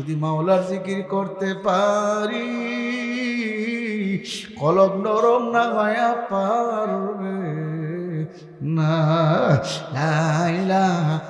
যদি মাওলার জিকির করতে পারি কলব নরম না মায়া পারবে না।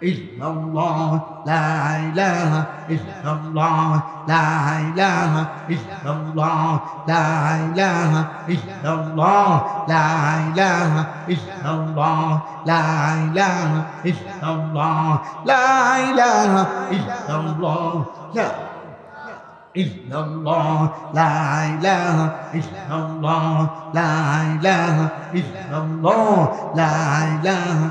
illallah la ilaha illallah la ilaha illallah la ilaha illallah la ilaha illallah la ilaha illallah la ilaha illallah la إلا الله لا إله إلا الله لا إله إلا الله لا إله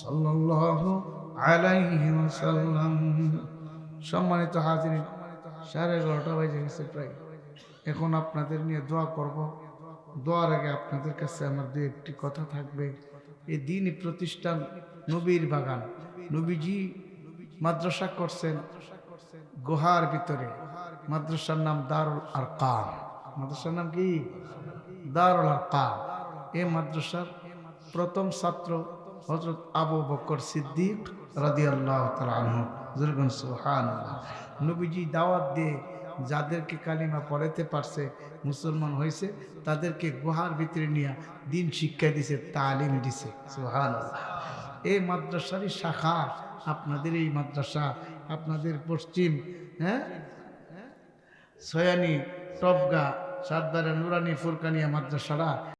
সাল্লাল্লাহু আলাইহি ওয়াসাল্লাম। সম্মানিত হাজির, সাড়ে এগারোটা বাজে গেছে প্রায়। এখন আপনাদের নিয়ে দোয়া করব। দোয়ার আগে আপনাদের কাছে আমার দু একটি কথা থাকবে। এই দিনই প্রতিষ্ঠান নবীর বাগান। নবীজি মাদ্রাসা করছেন গুহার ভিতরে। মাদ্রাসার নাম দারুল আর কার মাদ্রাসার নাম কি? দারুল আর কান এ মাদ্রাসার প্রথম ছাত্র হজরত আবু বকর সিদ্দিক রাদি আল্লাহ তালু সুহান নবীজি দাওয়াত দিয়ে যাদেরকে কালিমা পড়াতে পারছে, মুসলমান হয়েছে তাদেরকে গুহার ভিতরে নিয়ে দিন শিক্ষা দিছে, তালিম দিছে। সুহান এই মাদ্রাসারই শাখা, আপনাদের এই মাদ্রাসা, আপনাদের পশ্চিম হ্যাঁ? সয়ানি, টপগা, সাতবারা, নুরানি, ফুরকানিয়া মাদ্রাসারা